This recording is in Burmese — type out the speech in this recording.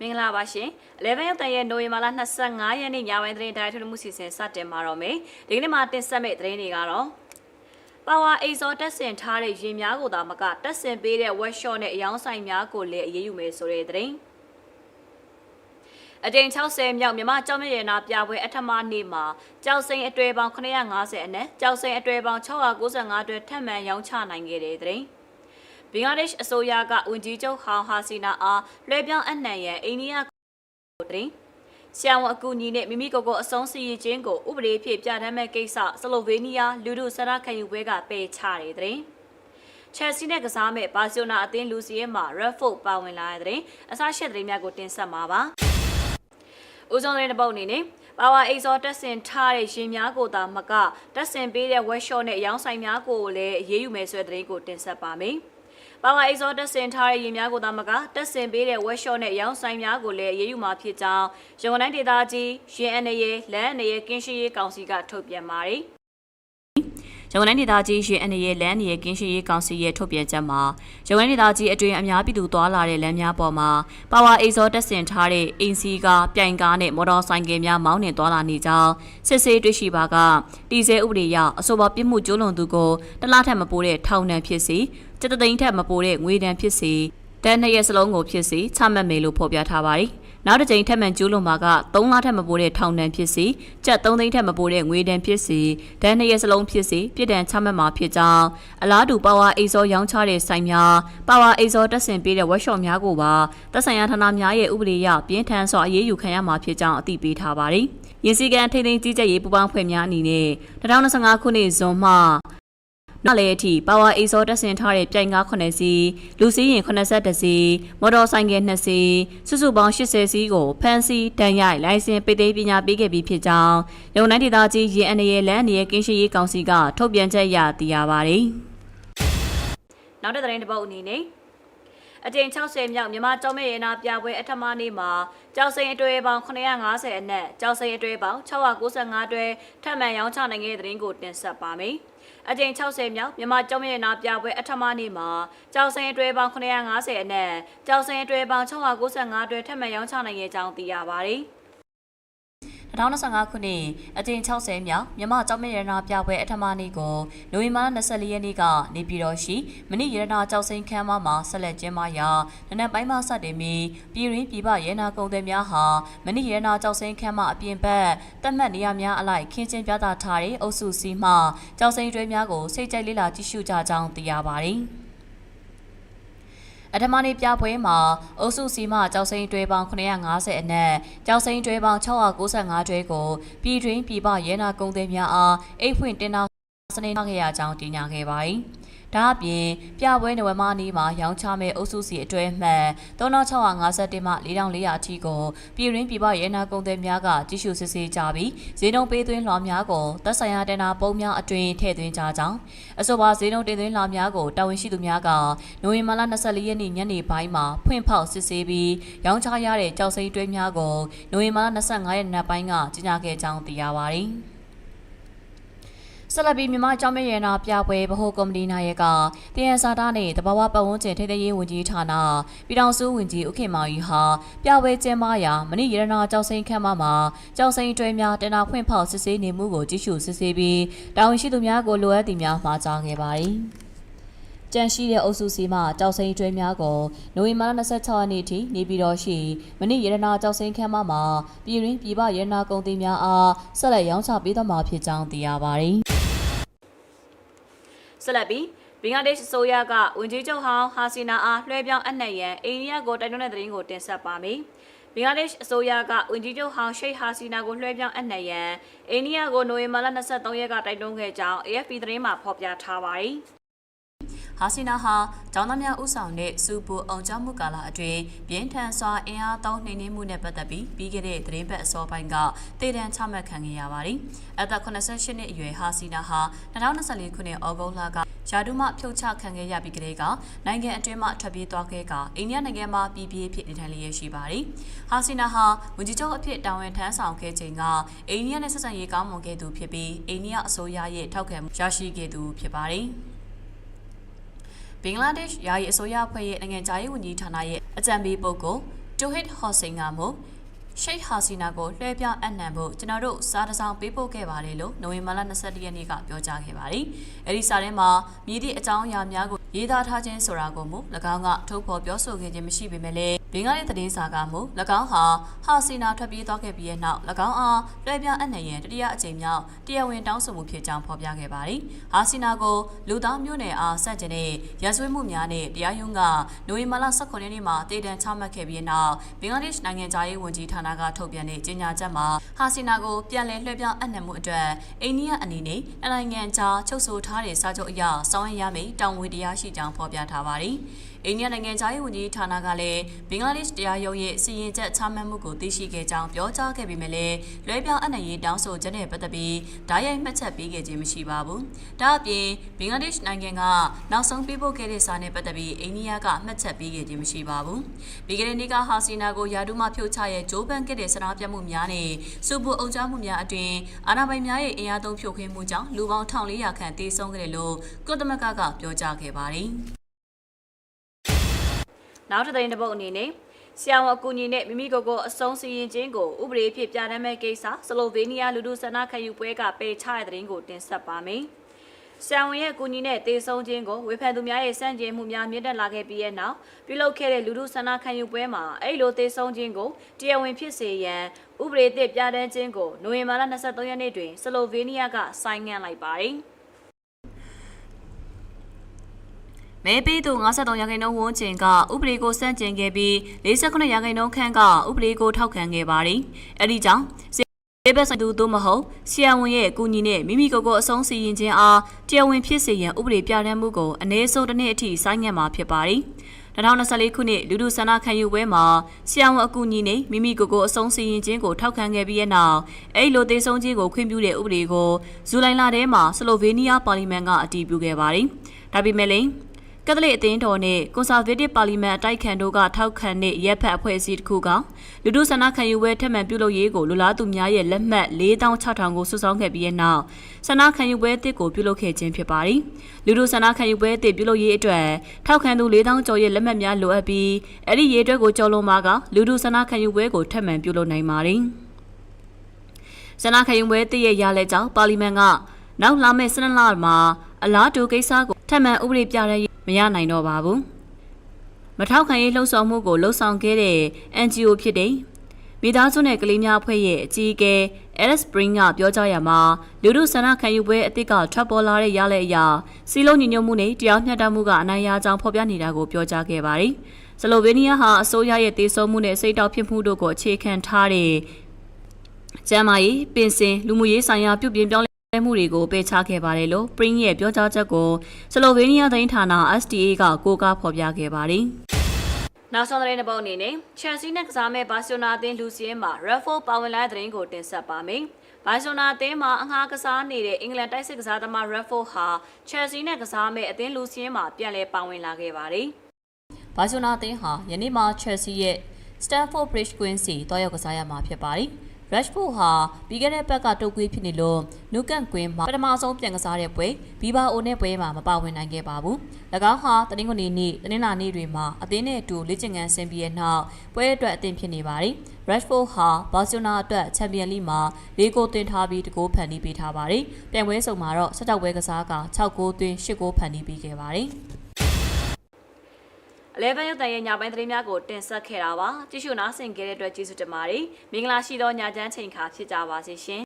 မင်္ဂလာပါရှင်11ရက်တန်ရဲ့နိုဝင်ဘာလ25ရက်နေ့ညပိုင်းသတင်းတိုင်းထုတ်မှုစီစဉ်စတင်မှာတော့မယ်ဒီကနေ့မှာတင်ဆက်မယ့်သတင်းတွေကတော့ပါဝါအိဇောတက်ဆင်ထားတဲ့ရင်များကိုသာမကတက်ဆင်ပေးတဲ့ workshop နဲ့အယောင်းဆိုင်များကိုလည်းအရေးယူမယ်ဆိုတဲ့သတင်းအကြိမ်60မြောက်မြမကြောက်မြရနာပြပွဲအထမနေ့မှာကြောက်စိန်အတွေ့ပေါင်း950အနက်ကြောက်စိန်အတွေ့ပေါင်း695အတွက်ထပ်မံရောင်းချနိုင်ခဲ့တဲ့သတင်း ဘင်္ဂလားဒေ့ရှ်အစိုးရကဝန်ကြီးချုပ်ဟောင်ဟာစီနာအားလွှဲပြောင်းအနှံရန်အိန္ဒိယကိုတရင်ဆရာဝန်အကူအညီနဲ့မိမိကိုယ်ကိုအဆုံးစီရင်ခြင်းကိုဥပဒေဖြင့်ပြဋ္ဌာန်းမဲ့ကိစ္စဆလိုဗေးနီးယားလူထုဆန္ဒခံယူပွဲကပယ်ချတဲ့တဲ့ချက်စီနဲ့ကစားမဲ့ဘာစီယိုနာအသင်းလူစီရဲ့မှာ Redford ပါဝင်လာတဲ့တဲ့အစားရှက်သတင်းများကိုတင်ဆက်မှာပါ။ဦးဆုံးတဲ့ပုတ်အနေနဲ့ပါဝါအိဇောတက်ဆင်ထားတဲ့ရင်များကိုသာမကတက်ဆင်ပေးတဲ့ workshop နဲ့အယောင်းဆိုင်များကိုလည်းအရေးယူမယ်ဆိုတဲ့သတင်းကိုတင်ဆက်ပါမယ်။ ပါဝါအိဇောတက်ဆင်ထားတဲ့ရင်များကိုသာမကတက်ဆင်ပေးတဲ့ workshop နဲ့အယောင်းဆိုင်များကိုလည်းအရေးယူမှာဖြစ်ကြောင်းရန်ကုန်တိုင်းဒေသကြီးရင်အနေရလမ်းအနေရကင်းရှိရေးကောင်စီကထုတ်ပြန်ပါတယ်။ ရန်ကုန်တိုင်းဒေသကြီးရှင်အနေရဲ့လမ်းနေရကင်းရှိရေးကောင်စီရဲ့ထုတ်ပြန်ချက်မှာရန်ကုန်တိုင်းဒေသကြီးအတွင်းအများပြည်သူသွားလာတဲ့လမ်းများပေါ်မှာပါဝါအိဇောတက်ဆင်ထားတဲ့အင်စီကားပြိုင်ကားနဲ့မော်တော်ဆိုင်ကယ်များမောင်းနှင်သွားလာနေကြောင်းစစ်ဆေးတွေ့ရှိပါကတီဆဲဥပဒေအရအဆိုပါပြစ်မှုကျူးလွန်သူကိုတလားထက်မပိုတဲ့ထောင်ဒဏ်ဖြစ်စီစက်တသိန်းထက်မပိုတဲ့ငွေဒဏ်ဖြစ်စီတန်းနှစ်ရက်စလုံးကိုဖြစ်စီချမှတ်မယ်လို့ဖော်ပြထားပါတယ်။ နောက်တစ်ကြိမ်ထပ်မံကျူးလွန်မှာက3လထက်မပိုတဲ့ထောင်ဒဏ်ဖြစ်စီကျပ်3သိန်းထက်မပိုတဲ့ငွေဒဏ်ဖြစ်စီဒဏ်နှစ်ရက်စလုံးဖြစ်စီပြစ်ဒဏ်ချမှတ်မှာဖြစ်ကြောင်းအလားတူပါဝါအိဇောရောင်းချတဲ့ဆိုင်များပါဝါအိဇောတက်ဆင်ပေးတဲ့ workshop များကိုပါသက်ဆိုင်ရာဌာနများရဲ့ဥပဒေအရပြင်းထန်စွာအရေးယူခံရမှာဖြစ်ကြောင်းအသိပေးထားပါတယ်။ရင်းစည်းကမ်းထိန်းသိမ်းကြီးကြပ်ရေးပူးပေါင်းဖွဲ့များအနေနဲ့2025ခုနှစ်ဇွန်မှ နောက်လေအထိပါဝါအေဆောတက်ဆင်ထားတဲ့ပြိုင်ကား9စီးလူစီးရင်82စီးမော်တော်ဆိုင်ကယ်2စီးစုစုပေါင်း80စီးကိုဖမ်းဆီးတန်ရိုက်လိုင်စင်ပိတ်သိမ်းပညာပေးခဲ့ပြီးဖြစ်ကြောင်းရုံနိုင်ဒေသကြီးရင်အနေရလမ်းအနေရကင်းရှိရေးကောင်စီကထုတ်ပြန်ချက်အရသိရပါတယ်။နောက်တဲ့သတင်းတစ်ပုဒ်အနေနဲ့ အကြိမ်60မြောက်မြန်မာကျောင်းမဲရနာပြပွဲအထမနေ့မှာကျောက်စိန်အတွေ့ပေါင်း950အနက်ကျောက်စိန်အတွေ့ပေါင်း695တွဲထပ်မံရောင်းချနိုင်ခဲ့တဲ့သတင်းကိုတင်ဆက်ပါမယ်။အကြိမ်60မြောက်မြန်မာကျောင်းမဲရနာပြပွဲအထမနေ့မှာကျောက်စိန်အတွေ့ပေါင်း950အနက်ကျောက်စိန်အတွေ့ပေါင်း695တွဲထပ်မံရောင်းချနိုင်ခဲ့ကြောင်းသိရပါတယ်။ 2025ခုနှစ်အကြိမ်60မြောက်မြမကျောင်းမြရနာပြပွဲအထမနေ့ကိုနိုဝင်ဘာ24ရက်နေ့ကနေပြည်တော်ရှိမနေ့ရတနာကျောက်စိန်ခမ်းမမှာဆက်လက်ကျင်းပရာနနက်ပိုင်းမှစတင်ပြီးပြည်ရင်းပြည်ပရဲနာကုန်သည်များဟာမနေ့ရတနာကျောက်စိန်ခမ်းမအပြင်ဘက်တက်မှတ်နေရများအလိုက်ခင်းကျင်းပြသထားတဲ့အုပ်စုစီမှကျောက်စိန်တွဲများကိုစိတ်ကြိုက်လေးလာကြည့်ရှုကြကြောင်းသိရပါတယ်။ အထမနေ့ပြပွဲမှာအုပ်စုစီမကြောက်စိန်တွဲပေါင်း950အနက်ကြောက်စိန်တွဲပေါင်း695တွဲကိုပြည်တွင်းပြည်ပရဲနာကုန်းသည်များအားအိတ်ဖွင့်တင်တာစနေနေ့ခဲ့ရကြောင်းတင်ညာခဲ့ပါတယ်။ ဒါအပြင်ပြပွဲနဝမနေ့မှာရောင်းချမဲ့အုပ်စုစီအတွဲမှန်3651မှ4400အထိကိုပြည်ရင်းပြည်ပရဲနာကုန်းသည်များကကြီးစုစစ်ဆေးကြပြီးဈေးနှုန်းပေးသွင်းလွှာများကိုသက်ဆိုင်ရာတနာပုံများအတွင်ထည့်သွင်းကြကြောင်းအဆိုပါဈေးနှုန်းတင်သွင်းလွှာများကိုတာဝန်ရှိသူများကနိုဝင်ဘာလ24ရက်နေ့ညနေပိုင်းမှာဖွင့်ဖောက်စစ်ဆေးပြီးရောင်းချရတဲ့ကြောက်စိမ်းတွဲများကိုနိုဝင်ဘာလ25ရက်နေ့ပိုင်းကကြေညာခဲ့ကြောင်းသိရပါတယ်။ ဆက်လက်ပြီးမြန်မာကျောင်းမြရနာပြပွဲဗဟိုကော်မတီနာယကတယန်စာတာနဲ့တဘာဝပတ်ဝန်းကျင်ထိန်းသိမ်းရေးဝန်ကြီးဌာနပြည်ထောင်စုဝန်ကြီးဦးခင်မောင်ကြီးဟာပြပွဲကျင်းပရာမနေ့ရတနာကျောင်းစိန်ခမ်းမမှာကျောင်းစိန်တွဲများတနာဖွင့်ဖောက်စစ်ဆေးနေမှုကိုကြည့်ရှုစစ်ဆေးပြီးတာဝန်ရှိသူများကိုလိုအပ်သူများမှာကြားခဲ့ပါတယ်။ကြန့်ရှိတဲ့အုပ်စုစီမှကြောက်စိန်ကျွဲများကိုနိုဝင်ဘာလ26ရက်နေ့ထိနေပြည်တော်ရှိမနေ့ရတနာကြောက်စိန်ခမ်းမမှာပြည်ရင်းပြည်ပရတနာကုန်သည်များအားဆက်လက်ရောင်းချပေးသွားမှာဖြစ်ကြောင်းသိရပါတယ်။ ဆက်လက်ပြီးဘင်္ဂလားဒေ့ရှ်အစိုးရကဝန်ကြီးချုပ်ဟောင်းဟာစီနာအားလွှဲပြောင်းအနှံ့ရန်အိန္ဒိယကိုတိုက်တွန်းတဲ့သတင်းကိုတင်ဆက်ပါမယ်။ဘင်္ဂလားဒေ့ရှ်အစိုးရကဝန်ကြီးချုပ်ဟောင်းရှိတ်ဟာစီနာကိုလွှဲပြောင်းအနှံ့ရန်အိန္ဒိယကိုနိုဝင်ဘာလ23ရက်ကတိုက်တွန်းခဲ့ကြောင်း AFP သတင်းမှာဖော်ပြထားပါတယ်။ ဟာစီနာဟာကျောင်းသားများဥဆောင်တဲ့စူပူအောင်ကြောင်းမှုကာလအတွင်းပြင်းထန်စွာအင်အားသုံးနှိမ်နင်းမှုနဲ့ပတ်သက်ပြီးပြီးခဲ့တဲ့သတင်းပတ်အစောပိုင်းကတည်တံချမှတ်ခံခဲ့ရပါတယ်။အသက်88နှစ်အရွယ်ဟာစီနာဟာ2024ခုနှစ်ဩဂုတ်လကယာဒုမှဖြုတ်ချခံခဲ့ရပြီးကလေးကနိုင်ငံအတွင်းမှထွက်ပြေးသွားခဲ့ကအိန္ဒိယနိုင်ငံမှာပြည်ပြည့်ဖြစ်နေထိုင်လျက်ရှိပါတယ်။ဟာစီနာဟာဝန်ကြီးချုပ်အဖြစ်တာဝန်ထမ်းဆောင်ခဲ့ချိန်ကအိန္ဒိယနဲ့ဆက်ဆံရေးကောင်းမွန်ခဲ့သူဖြစ်ပြီးအိန္ဒိယအစိုးရရဲ့ထောက်ခံမှုရရှိခဲ့သူဖြစ်ပါတယ်။ ဘင်္ဂလားဒေ့ရှ်ယာယီအစိုးရအဖွဲ့ရဲ့နိုင်ငံခြားရေးဝန်ကြီးဌာနရဲ့အကြံပေးပုဂ္ဂိုလ်တိုဟစ်ဟော့စိန်ကမို့ရှိတ်ဟာစီနာကိုလွှဲပြောင်းအနှံဖို့ကျွန်တော်တို့စားတစ်စောင်းပေးပို့ခဲ့ပါတယ်လို့နိုဝင်ဘာလ22ရက်နေ့ကပြောကြားခဲ့ပါတယ်။အဲဒီစာထဲမှာမြည်သည့်အကြောင်းအရာများကိုရေးသားထားခြင်းဆိုတာကိုမို့၎င်းကထုတ်ဖော်ပြောဆိုခဲ့ခြင်းမရှိပေမဲ့လည်း ဘင်္ဂလားဒေ့ရှ်သတင်းစာကမို့၎င်းဟာဟာစီနာထွက်ပြေးသွားခဲ့ပြီးတဲ့နောက်၎င်းအားလွှဲပြောင်းအနှံ့ရဲ့တတိယအကြိမ်မြောက်တရားဝင်တောင်းဆိုမှုဖြစ်ကြောင်းဖော်ပြခဲ့ပါတယ်။ဟာစီနာကိုလူသားမျိုးနွယ်အားစန့်ကျင်တဲ့ရာဇဝတ်မှုများနဲ့တရားရုံးကနိုဝင်ဘာလ18ရက်နေ့မှာတည်တံ့ချမှတ်ခဲ့ပြီးတဲ့နောက်ဘင်္ဂလားဒေ့ရှ်နိုင်ငံသားရေးဝန်ကြီးဌာနကထုတ်ပြန်တဲ့ကြေညာချက်မှာဟာစီနာကိုပြန်လည်လွှဲပြောင်းအနှံ့မှုအတွက်အိန္ဒိယအနေနဲ့နိုင်ငံခြားချုပ်ဆိုထားတဲ့စာချုပ်အရဆောင်ရွက်ရမယ့်တာဝန်တရားရှိကြောင်းဖော်ပြထားပါတယ်။အိန္ဒိယနိုင်ငံသားရေးဝန်ကြီးဌာနကလည်းဘင်္ဂလားဒေ့ရှ်တရားရုံးရဲ့စီရင်ချက်ချမှတ်မှုကိုသိရှိခဲ့ကြောင်းပြောကြားခဲ့ပေမဲ့လည်းလွှဲပြောင်းအနှံ့ရေးတောင်းဆိုချက်နဲ့ပတ်သက်ပြီးဓာတ်ရိုက်မှတ်ချက်ပေးခဲ့ခြင်းမရှိပါဘူး။ဒါ့အပြင်ဘင်္ဂလားဒေ့ရှ်နိုင်ငံကနောက်ဆုံးပေးပို့ခဲ့တဲ့စာနဲ့ပတ်သက်ပြီးအိန္ဒိယကမှတ်ချက်ပေးခဲ့ခြင်းမရှိပါဘူး။ပြီးခဲ့တဲ့နေ့ကဟာစီနာကိုယာဒူးမဖြိုချရဲ့ဂျိုးပန်ခဲ့တဲ့စနာပြတ်မှုများနဲ့စူပူအုံကြမှုများအတွင်အာဏာပိုင်များရဲ့အင်အားသုံးဖြိုခွင်းမှုကြောင့်လူပေါင်း1400ခန့်တေဆုံးခဲ့တယ်လို့ကုသမကကပြောကြားခဲ့ပါတယ်။ နောက်တစ်သိန်းတစ်ပုတ်အနေနဲ့ဆရာဝန်အကူအညီနဲ့မိမိကိုယ်ကိုအဆုံးစီရင်ခြင်းကိုဥပဒေဖြစ်ပြဋ္ဌာန်းမဲ့ကိစ္စစလိုဗေးနီးယားလူထုဆန္ဒခံယူပွဲကပယ်ချတဲ့တဲ့ရင်ကိုတင်ဆက်ပါမယ်။ဆရာဝန်ရဲ့အကူအညီနဲ့တေဆုံးခြင်းကိုဝေဖန်သူများရဲ့စန့်ကျင်မှုများမြင့်တက်လာခဲ့ပြီးတဲ့နောက်ပြုလုပ်ခဲ့တဲ့လူထုဆန္ဒခံယူပွဲမှာအဲ့လိုတေဆုံးခြင်းကိုတရားဝင်ဖြစ်စေရန်ဥပဒေသစ်ပြဋ္ဌာန်းခြင်းကိုနိုဝင်ဘာလ23ရက်နေ့တွင်စလိုဗေးနီးယားကဆိုင်းငံ့လိုက်ပါတယ်။ မဲပေးသူ53ရာခိုင်နှုန်းဝန်းကျင်ကဥပဒေကိုစန့်ကျင်ခဲ့ပြီး48ရာခိုင်နှုန်းခန့်ကဥပဒေကိုထောက်ခံခဲ့ပါတယ်။အဲဒီကြောင့်စေဘက်ဆိုင်သူသို့မဟုတ်ဆီယံဝန်ရဲ့အကူအညီနဲ့မိမိကိုယ်ကိုအဆုံးစီရင်ခြင်းအားတရားဝင်ဖြစ်စေရန်ဥပဒေပြဋ္ဌာန်းမှုကိုအ ਨੇ ဆုံးတစ်နှစ်အထိဆိုင်းငံ့မှာဖြစ်ပါတယ်။2024ခုနှစ်လူထုဆန္ဒခံယူပွဲမှာဆီယံဝန်အကူအညီနဲ့မိမိကိုယ်ကိုအဆုံးစီရင်ခြင်းကိုထောက်ခံခဲ့ပြီးတဲ့နောက်အဲ့လိုသေးဆုံးခြင်းကိုခွင့်ပြုတဲ့ဥပဒေကိုဇူလိုင်လထဲမှာဆလိုဗေးနီးယားပါလီမန်ကအတည်ပြုခဲ့ပါတယ်။ဒါပေမဲ့လည်း ကက်သလစ်အသင်းတော်နဲ့ကွန်ဆာဗေးတစ်ပါလီမန်အတိုက်ခံတို့ကထောက်ခံတဲ့ရက်ဖက်အဖွဲ့အစည်းတစ်ခုကလူထုဆန္ဒခံယူပွဲထက်မှန်ပြုလုပ်ရေးကိုလူလားသူများရဲ့လက်မှတ်4600ကိုစုဆောင်းခဲ့ပြီးတဲ့နောက်ဆန္ဒခံယူပွဲအသစ်ကိုပြုလုပ်ခဲ့ခြင်းဖြစ်ပါတယ်။လူထုဆန္ဒခံယူပွဲအသစ်ပြုလုပ်ရေးအတွက်ထောက်ခံသူ4000ကျော်ရဲ့လက်မှတ်များလိုအပ်ပြီးအဲ့ဒီရေးအတွက်ကိုကျော်လွန်မှာကလူထုဆန္ဒခံယူပွဲကိုထက်မှန်ပြုလုပ်နိုင်ပါတယ်။ဆန္ဒခံယူပွဲတည့်ရဲ့ရလဲကြောင့်ပါလီမန်ကနောက်လာမယ့်12လမှာ အလားတူကိစ္စကိုထပ်မံဥပဒေပြတဲ့မရနိုင်တော့ပါဘူး။မထောက်ခံရေးလှုံ့ဆော်မှုကိုလှုံ့ဆော်ခဲ့တဲ့ NGO ဖြစ်တဲ့မိသားစုနဲ့ကလေးများအဖွဲ့ရဲ့အကြီးအကဲ Alice Spring ကပြောကြားရမှာလူထုဆန္ဒခံယူပွဲအသစ်ကထွက်ပေါ်လာတဲ့ရလဒ်အရာစီလုံးညီညွတ်မှုနဲ့တရားမျှတမှုကအနိုင်ရကြောင်းဖော်ပြနေတာကိုပြောကြားခဲ့ပါတယ်။ဆလိုဗေးနီးယားဟာအစိုးရရဲ့တေဆုံးမှုနဲ့စိတ်တောက်ဖြစ်မှုတို့ကိုအခြေခံထားတဲ့ကျမ်းမာရေးပင်စင်လူမှုရေးဆိုင်ရာပြုပြင်ပြောင်း လဲဲမှုတွေကိုပယ်ချခဲ့ပါတယ်လို့ Spring ရဲ့ပြောကြားချက်ကိုဆလိုဗေးနီးယားသတင်းဌာန STA ကကိုးကားဖော်ပြခဲ့ပါတယ်။နောက်ဆုံးသတင်းတစ်ပုဒ်အနေနဲ့ Chelsea နဲ့ကစားမဲ့ဘာစီလိုနာအသင်းလူစီရင်မှာ Raffle ပါဝင်လာတဲ့သတင်းကိုတင်ဆက်ပါမယ်။ဘာစီလိုနာအသင်းမှာအငှားကစားနေတဲ့အင်္ဂလန်တိုက်စစ်ကစားသမား Raffle ဟာ Chelsea နဲ့ကစားမဲ့အသင်းလူစီရင်မှာပြန်လည်ပါဝင်လာခဲ့ပါတယ်။ဘာစီလိုနာအသင်းဟာယနေ့မှာ Chelsea ရဲ့ Stamford Bridge ကွင်းစီတွားရောက်ကစားရမှာဖြစ်ပါတယ်။ Rashford ဟာပြီးခဲ့တဲ့ဘက်ကတုတ်ကွေးဖြစ်နေလို့နုကန်ကွင်းမှာပထမဆုံးပြန်ကစားတဲ့ပွဲဘီဘာအိုနဲ့ပွဲမှာမပါဝင်နိုင်ခဲ့ပါဘူး။၎င်းဟာတနင်္ဂနွေနေ့တနင်္လာနေ့တွေမှာအသင်းနဲ့အတူလေ့ကျင့်ခန်းဆင်းပြီးတဲ့နောက်ပွဲအတွက်အသင့်ဖြစ်နေပါတယ်။ Rashford ဟာဘာစီလိုနာအတွက်ချန်ပီယံလိမှာ၄ဂိုးသွင်းထားပြီးတဂိုးဖန်တီးပေးထားပါတယ်။ပြန်ပွဲစုံမှာတော့၁၆ပွဲကစားက6ဂိုးသွင်း8ဂိုးဖန်တီးပေးခဲ့ပါတယ်။ 11ရုပ်တန်ရဲ့ညပိုင်းသတင်းများကိုတင်ဆက်ခဲ့တာပါကြည့်ရှုနားဆင်ခဲ့တဲ့အတွက်ကျေးဇူးတင်ပါတယ်မင်္ဂလာရှိသောညချမ်းချိန်ခါဖြစ်ကြပါစေရှင်